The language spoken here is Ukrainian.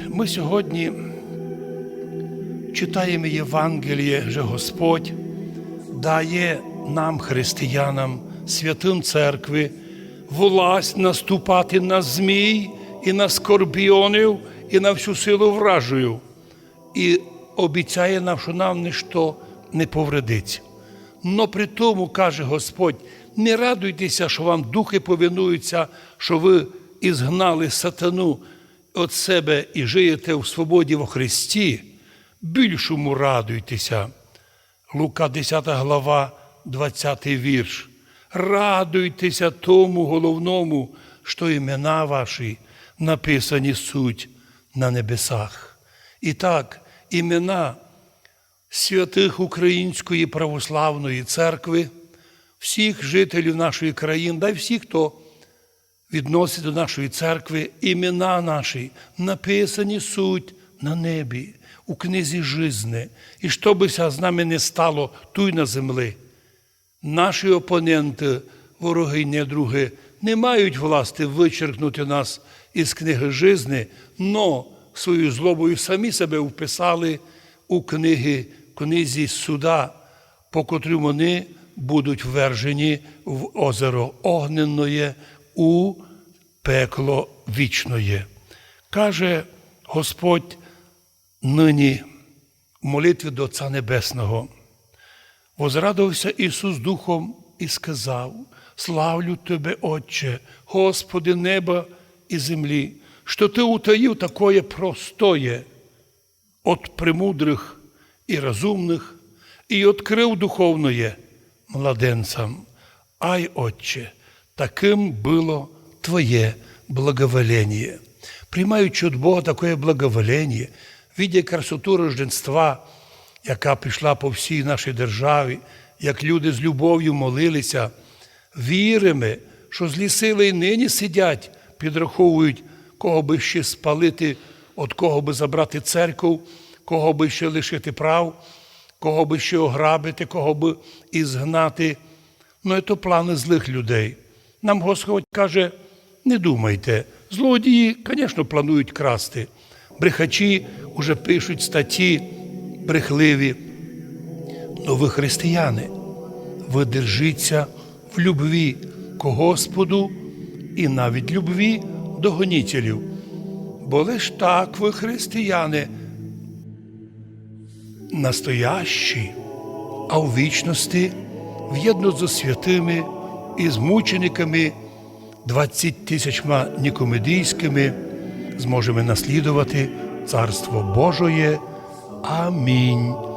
Ми сьогодні читаємо Євангеліє, що Господь дає нам, християнам, святим церкви, власть наступати на змій і на скорпіонів, і на всю силу вражую. І обіцяє нам, що нам ніщо не повредиться. Но при тому, каже Господь, не радуйтеся, що вам духи повинуються, що ви ізгнали сатану від себе і живете в свободі во Христі, більшому радуйтеся. Лука 10 глава, 20 вірш. Радуйтеся тому головному, що імена ваші написані суть на небесах. І так, імена святих Української православної церкви, всіх жителів нашої країни, да й всіх, хто відносить до нашої церкви, імена наші написані суть на небі, у книзі жизни. І що бися з нами не стало туй на землі. Наші опоненти, вороги й недруги, не мають власти вичеркнути нас із книги жизни, но свою злобою самі себе вписали у книги, книзі суда, по котрій вони будуть ввержені в озеро огненноє у пекло вічноє. Каже Господь нині в молитві до Отця Небесного. Возрадувався Ісус Духом і сказав: Славлю Тебе, Отче, Господи неба і землі, що Ти утаїв такое простоє от премудрих і розумних, і відкрив духовноє младенцям. Ай, Отче, таким було Твоє благоволение. Приймаючи від Бога таке благоволення, видя красоту рожденства, яка пішла по всій нашій державі, як люди з любов'ю молилися, віримо, що злі сили і нині сидять, підраховують, кого би ще спалити, від кого би забрати церкву, кого би ще лишити прав, кого би ще ограбити, кого би ізгнати. Ну, це плани злих людей. Нам Господь каже, не думайте, злодії, звісно, планують красти. Брехачі вже пишуть статті брехливі. Но ви християни, ви держіться в любві к Господу і навіть любві до гонітелів. Бо лиш так ви християни, настоящі, а у вічності в'єдно зі святими і з мучениками, 20 тисячма нікомедійськими, зможемо наслідувати Царство Божоє. Амінь.